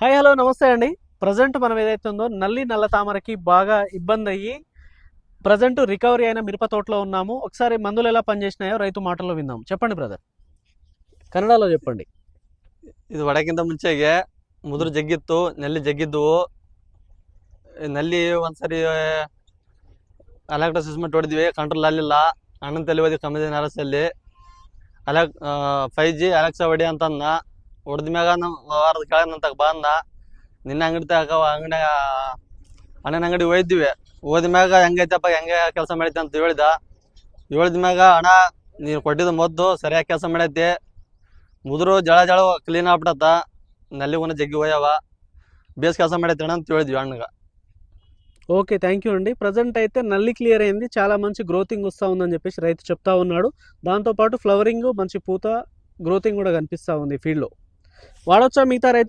hi hello నమస్తే అండి present మనం ఏదైతే ఉందో నల్లి నల్ల తామరకి బాగా ఇబ్బంది అయ్యి ప్రజెంట్ రికవరీ అయిన మిరప తోటలో ఉన్నాము ఒకసారి మందులు ఎలా పనిచేసినాయో రైతు మాటల్లో విందాం చెప్పండి బ్రదర్ కన్నడలో చెప్పండి ಇದು ಒಡಕ್ಕಿಂತ ಮುಂಚೆಗೆ ಮುದುರು ಜಗ್ಗಿತ್ತು ನಲ್ಲಿ ಜಗ್ಗಿದ್ವು ಈ ನಲ್ಲಿ ಒಂದ್ಸರಿ ಅಲೆಕ್ಟ್ರಾ ಸಿಸ್ಮೆಂಟ್ ಹೊಡೆದ್ವಿ ಕಂಟ್ರೋಲ್ ಆಗಲಿಲ್ಲ ಅಣ್ಣನ ತಲೆ ಹೋದಿ ಕಮ್ಮಿ ದಿನ ಅರಸಲ್ಲಿ ಅಲೆಕ್ ಫೈವ್ ಜಿ ಅಲೆಕ್ಸಾ ಹೊಡಿ ಅಂತಂದ ಹೊಡೆದ ಮ್ಯಾಗ ನಮ್ಮ ವಾರದ ಕೆಳಗೆ ನಂತಾಗ ಬಂದ ನಿನ್ನ ಅಂಗಡಿ ತಗ ಅಂಗಡಿ ಅಣ್ಣನ ಅಂಗಡಿ ಹೋಯ್ದ್ವಿ ಹೋದ ಮ್ಯಾಗ ಹೆಂಗೈತಪ್ಪ ಹೆಂಗೆ ಕೆಲಸ ಮಾಡೈತೆ ಅಂತ ಹೇಳಿದ ಹೇಳಿದ ಮ್ಯಾಗ ಅಣ್ಣ ನೀನು ಕೊಟ್ಟಿದ್ದು ಮದ್ದು ಸರಿಯಾಗಿ ಕೆಲಸ ಮಾಡೈತಿ ಮುದುರು ಜಳ ಜಳ ಕ್ಲೀನ್ ಆಗ್ಬಿಟ್ಟತ್ತ ನಲ್ಲಿ ಉನ ಜಗ್ಗಿ ಹೋಯವ ಬೇಸ್ ಕೆಲಸ ಮಾಡೈತೆ ಅಣ್ಣ ಅಂತ ಹೇಳಿದ್ವಿ ಅಣ್ಣಗ ఓకే థ్యాంక్ యూ అండి ప్రజెంట్ అయితే నల్లి క్లియర్ అయింది చాలా మంచి గ్రోతింగ్ వస్తూ ఉందని చెప్పేసి రైతు చెప్తా ఉన్నాడు దాంతోపాటు ఫ్లవరింగ్ మంచి పూత గ్రోతింగ్ కూడా కనిపిస్తూ ఉంది ఫీల్డ్లో వాడొచ్చా మిగతా రైతు